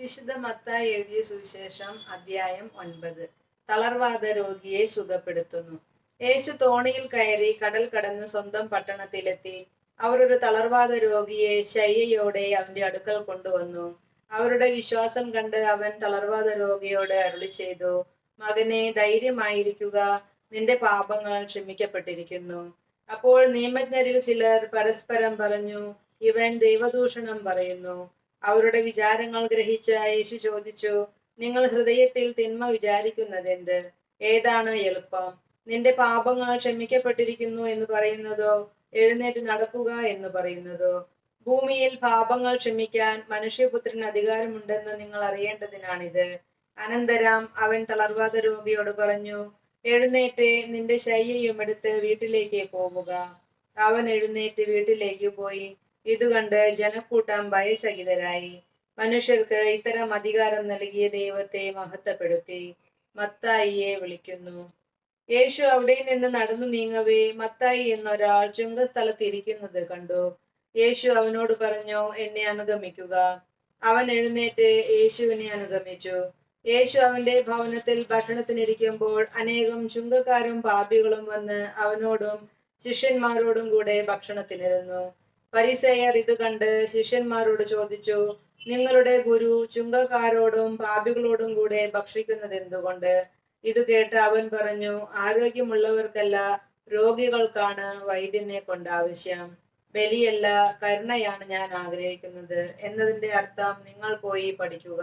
വിശുദ്ധ മത്തായി എഴുതിയ സുവിശേഷം അധ്യായം ഒൻപത്. തളർവാദ രോഗിയെ സുഖപ്പെടുത്തുന്നു. യേശു തോണിയിൽ കയറി കടൽ കടന്ന് സ്വന്തം പട്ടണത്തിലെത്തി. അവർ ഒരു തളർവാദ രോഗിയെ ശയ്യയോടെ അവന്റെ അടുക്കൽ കൊണ്ടുവന്നു. അവരുടെ വിശ്വാസം കണ്ട് അവൻ തളർവാദ രോഗിയോട് അരുളി ചെയ്തു മകനെ ധൈര്യമായിരിക്കുക. നിന്റെ പാപങ്ങൾ ക്ഷമിക്കപ്പെട്ടിരിക്കുന്നു. അപ്പോൾ നിയമജ്ഞരിൽ ചിലർ പരസ്പരം പറഞ്ഞു ഇവൻ ദൈവദൂഷണം പറയുന്നു. അവരുടെ വിചാരങ്ങൾ ഗ്രഹിച്ച യേശു ചോദിച്ചു നിങ്ങൾ ഹൃദയത്തിൽ തിന്മ വിചാരിക്കുന്നതെന്ത്? ഏതാണ് എളുപ്പം? നിന്റെ പാപങ്ങൾ ക്ഷമിക്കപ്പെട്ടിരിക്കുന്നു എന്ന് പറയുന്നതോ എഴുന്നേറ്റ് നടക്കുക എന്ന് പറയുന്നതോ? ഭൂമിയിൽ പാപങ്ങൾ ക്ഷമിക്കാൻ മനുഷ്യപുത്രന് അധികാരമുണ്ടെന്ന് നിങ്ങൾ അറിയേണ്ടതിനാണിത്. അനന്തരം അവൻ തളർവാദ രോഗിയോട് പറഞ്ഞു എഴുന്നേറ്റ് നിന്റെ ശയ്യയും എടുത്ത് വീട്ടിലേക്ക് പോവുക. അവൻ എഴുന്നേറ്റ് വീട്ടിലേക്ക് പോയി ഇത് കണ്ട് ജനക്കൂട്ടം ഭയചകിതരായി. മനുഷ്യർക്ക് ഇത്തരം അധികാരം നൽകിയ ദൈവത്തെ മഹത്വപ്പെടുത്തി മത്തായിയെ വിളിക്കുന്നു. യേശു അവിടെ നിന്ന് നടന്നു നീങ്ങവേ മത്തായി എന്നൊരാൾ ചുങ്കസ്ഥലത്ത് ഇരിക്കുന്നത് കണ്ടു. യേശു അവനോട് പറഞ്ഞു എന്നെ അനുഗമിക്കുക. അവൻ എഴുന്നേറ്റ് യേശുവിനെ അനുഗമിച്ചു. യേശു അവന്റെ ഭവനത്തിൽ ഭക്ഷണത്തിനിരിക്കുമ്പോൾ അനേകം ചുങ്കക്കാരും പാപികളും വന്ന് അവനോടും ശിഷ്യന്മാരോടും കൂടെ ഭക്ഷണത്തിനിരുന്നു. പരിസയർ ഇത് കണ്ട് ശിഷ്യന്മാരോട് ചോദിച്ചു നിങ്ങളുടെ ഗുരു ചുങ്കക്കാരോടും പാപികളോടും കൂടെ ഭക്ഷിക്കുന്നത് എന്തുകൊണ്ട്? ഇത് കേട്ട് അവൻ പറഞ്ഞു ആരോഗ്യമുള്ളവർക്കല്ല രോഗികൾക്കാണ് വൈദ്യനെ കൊണ്ട് ആവശ്യം. ബലിയല്ല കരുണയാണ് ഞാൻ ആഗ്രഹിക്കുന്നത്. എന്നതിന്റെ അർത്ഥം നിങ്ങൾ പോയി പഠിക്കുക.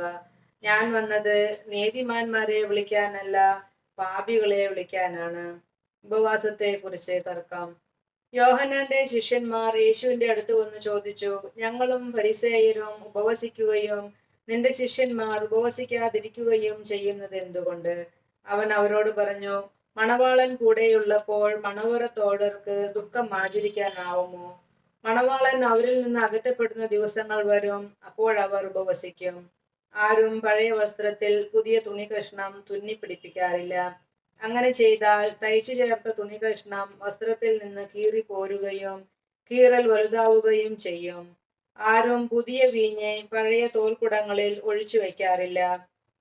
ഞാൻ വന്നത് നീതിമാന്മാരെ വിളിക്കാനല്ല പാപികളെ വിളിക്കാനാണ്. ഉപവാസത്തെ കുറിച്ച് തർക്കം. യോഹനാന്റെ ശിഷ്യന്മാർ യേശുവിന്റെ അടുത്ത് വന്ന് ചോദിച്ചു ഞങ്ങളും ഫരിസേയരും ഉപവസിക്കുകയും നിന്റെ ശിഷ്യന്മാർ ഉപവസിക്കാതിരിക്കുകയും ചെയ്യുന്നത് എന്തുകൊണ്ട്? അവൻ അവരോട് പറഞ്ഞു മണവാളൻ കൂടെയുള്ളപ്പോൾ മണവറത്തോടർക്ക് ദുഃഖം ആചരിക്കാനാവുമോ? മണവാളൻ അവരിൽ നിന്ന് അകറ്റപ്പെടുന്ന ദിവസങ്ങൾ വരും അപ്പോഴവർ ഉപവസിക്കും. ആരും പഴയ വസ്ത്രത്തിൽ പുതിയ തുണി കഷ്ണം തുന്നി പിടിപ്പിക്കാറില്ല. അങ്ങനെ ചെയ്താൽ തയ്ച്ചു ചേർത്ത തുണി കഷ്ണം വസ്ത്രത്തിൽ നിന്ന് കീറി പോരുകയും കീറൽ വലുതാവുകയും ചെയ്യും. ആരും പുതിയ വീഞ്ഞ് പഴയ തോൽക്കുടങ്ങളിൽ ഒഴിച്ചു വെക്കാറില്ല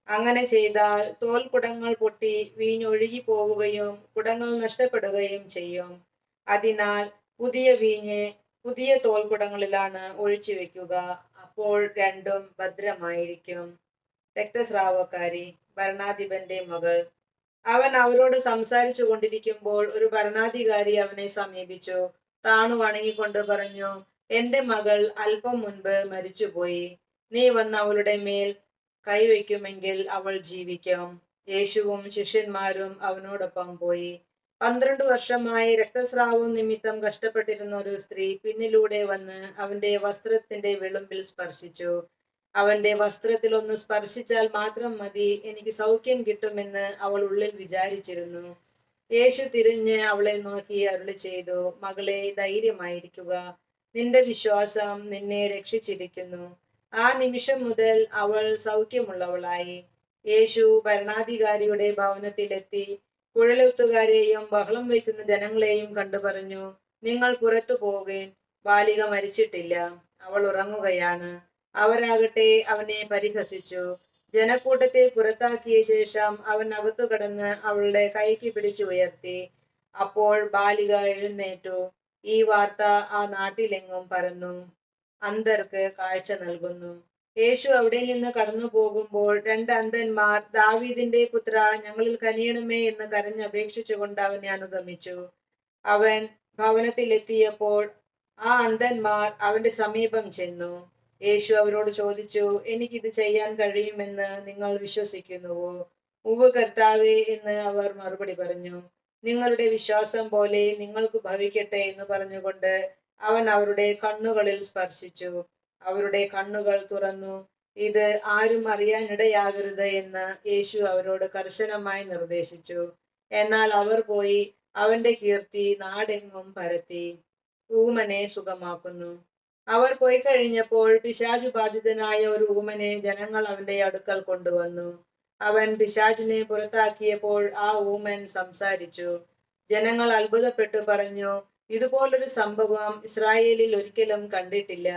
അങ്ങനെ ചെയ്താൽ തോൽക്കുടങ്ങൾ പൊട്ടി വീഞ്ഞൊഴുകി പോവുകയും കുടങ്ങൾ നഷ്ടപ്പെടുകയും ചെയ്യും. അതിനാൽ പുതിയ വീഞ്ഞ് പുതിയ തോൽക്കുടങ്ങളിലാണ് ഒഴിച്ചു വെക്കുക അപ്പോൾ രണ്ടും ഭദ്രമായിരിക്കും. രക്തസ്രാവക്കാരി ഭരണാധിപന്റെ മകൾ അവൻ അവരോട് സംസാരിച്ചു കൊണ്ടിരിക്കുമ്പോൾ ഒരു ഭരണാധികാരി അവനെ സമീപിച്ചു. താണു വണങ്ങിക്കൊണ്ട് പറഞ്ഞു എന്റെ മകൾ അല്പം മുൻപ് മരിച്ചുപോയി. നീ വന്ന് അവളുടെ മേൽ കൈവയ്ക്കുമെങ്കിൽ അവൾ ജീവിക്കും. യേശുവും ശിഷ്യന്മാരും അവനോടൊപ്പം പോയി. പന്ത്രണ്ട് വർഷമായി രക്തസ്രാവം നിമിത്തം കഷ്ടപ്പെട്ടിരുന്ന ഒരു സ്ത്രീ പിന്നിലൂടെ വന്ന് അവന്റെ വസ്ത്രത്തിന്റെ വിളുമ്പിൽ സ്പർശിച്ചു. അവന്റെ വസ്ത്രത്തിൽ ഒന്ന് സ്പർശിച്ചാൽ മാത്രം മതി എനിക്ക് സൗഖ്യം കിട്ടുമെന്ന് അവൾ ഉള്ളിൽ വിചാരിച്ചിരുന്നു. യേശു തിരിഞ്ഞ് അവളെ നോക്കി അരുളി ചെയ്തു മകളെ ധൈര്യമായിരിക്കുക. നിന്റെ വിശ്വാസം നിന്നെ രക്ഷിച്ചിരിക്കുന്നു. ആ നിമിഷം മുതൽ അവൾ സൗഖ്യമുള്ളവളായി. യേശു ഭരണാധികാരിയുടെ ഭവനത്തിലെത്തി കുഴലൊത്തുകാരെയും ബഹളം വയ്ക്കുന്ന ജനങ്ങളെയും കണ്ടു പറഞ്ഞു നിങ്ങൾ പുറത്തു പോകേൻ ബാലിക മരിച്ചിട്ടില്ല. അവൾ ഉറങ്ങുകയാണ്. അവരാകട്ടെ അവനെ പരിഹസിച്ചു. ജനക്കൂട്ടത്തെ പുറത്താക്കിയ ശേഷം അവൻ അകത്തു കടന്ന് അവളുടെ കൈക്ക് പിടിച്ചു ഉയർത്തി. അപ്പോൾ ബാലിക എഴുന്നേറ്റു. ഈ വാർത്ത ആ നാട്ടിലെങ്ങും പരന്നു. അന്തർക്ക് കാഴ്ച നൽകുന്നു. യേശു അവിടെ നിന്ന് കടന്നു പോകുമ്പോൾ രണ്ട് അന്ധന്മാർ ദാവീദിന്റെ പുത്ര ഞങ്ങളിൽ കനിയണമേ എന്ന് കരഞ്ഞപേക്ഷിച്ചുകൊണ്ട് അവനെ അനുഗമിച്ചു. അവൻ ഭവനത്തിലെത്തിയപ്പോൾ ആ അന്ധന്മാർ അവന്റെ സമീപം ചെന്നു. യേശു അവരോട് ചോദിച്ചു എനിക്കിത് ചെയ്യാൻ കഴിയുമെന്ന് നിങ്ങൾ വിശ്വസിക്കുന്നുവോ? ഉവ് കർത്താവേ എന്ന് അവർ മറുപടി പറഞ്ഞു. നിങ്ങളുടെ വിശ്വാസം പോലെ നിങ്ങൾക്ക് ഭവിക്കട്ടെ എന്ന് പറഞ്ഞുകൊണ്ട് അവൻ അവരുടെ കണ്ണുകളിൽ സ്പർശിച്ചു. അവരുടെ കണ്ണുകൾ തുറന്നു. ഇത് ആരും അറിയാനിടയാകരുത് എന്ന് യേശു അവരോട് കർശനമായി നിർദ്ദേശിച്ചു. എന്നാൽ അവർ പോയി അവന്റെ കീർത്തി നാടെങ്ങും പരത്തി. ഊമനെ സുഖമാക്കുന്നു. അവർ പോയി കഴിഞ്ഞപ്പോൾ പിശാചുബാധിതനായ ഒരു ഊമനെ ജനങ്ങൾ അവന്റെ അടുക്കൽ കൊണ്ടുവന്നു. അവൻ പിശാചിനെ പുറത്താക്കിയപ്പോൾ ആ ഊമൻ സംസാരിച്ചു. ജനങ്ങൾ അത്ഭുതപ്പെട്ടു പറഞ്ഞു ഇതുപോലൊരു സംഭവം ഇസ്രായേലിൽ ഒരിക്കലും കണ്ടിട്ടില്ല.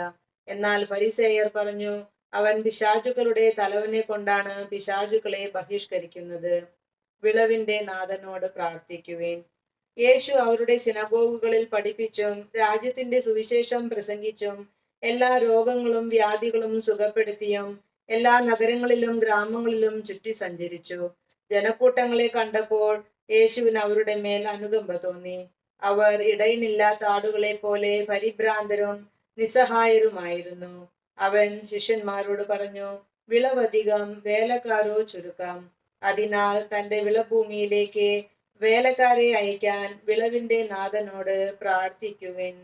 എന്നാൽ ഫരിസേയർ പറഞ്ഞു അവൻ പിശാചുക്കളുടെ തലവനെ കൊണ്ടാണ് പിശാചുക്കളെ ബഹിഷ്കരിക്കുന്നത്. വിളവിന്റെ നാഥനോട് പ്രാർത്ഥിക്കുവേൻ. യേശു അവരുടെ സിനഗോഗുകളിൽ പഠിപ്പിച്ചും രാജ്യത്തിന്റെ സുവിശേഷം പ്രസംഗിച്ചും എല്ലാ രോഗങ്ങളും വ്യാധികളും സുഖപ്പെടുത്തിയും എല്ലാ നഗരങ്ങളിലും ഗ്രാമങ്ങളിലും ചുറ്റി സഞ്ചരിച്ചു. ജനക്കൂട്ടങ്ങളെ കണ്ടപ്പോൾ യേശുവിന് അവരുടെ മേൽ അനുകമ്പ തോന്നി. അവർ ഇടയിനില്ലാത്ത ആടുകളെ പോലെ പരിഭ്രാന്തരും നിസ്സഹായരുമായിരുന്നു. അവൻ ശിഷ്യന്മാരോട് പറഞ്ഞു വിളവധികം വേലക്കാരോ ചുരുക്കം. അതിനാൽ തന്റെ വിളഭൂമിയിലേക്ക് വേലക്കാരെ അയക്കാൻ വിളവിന്റെ നാഥനോട് പ്രാർത്ഥിക്കുവിൻ.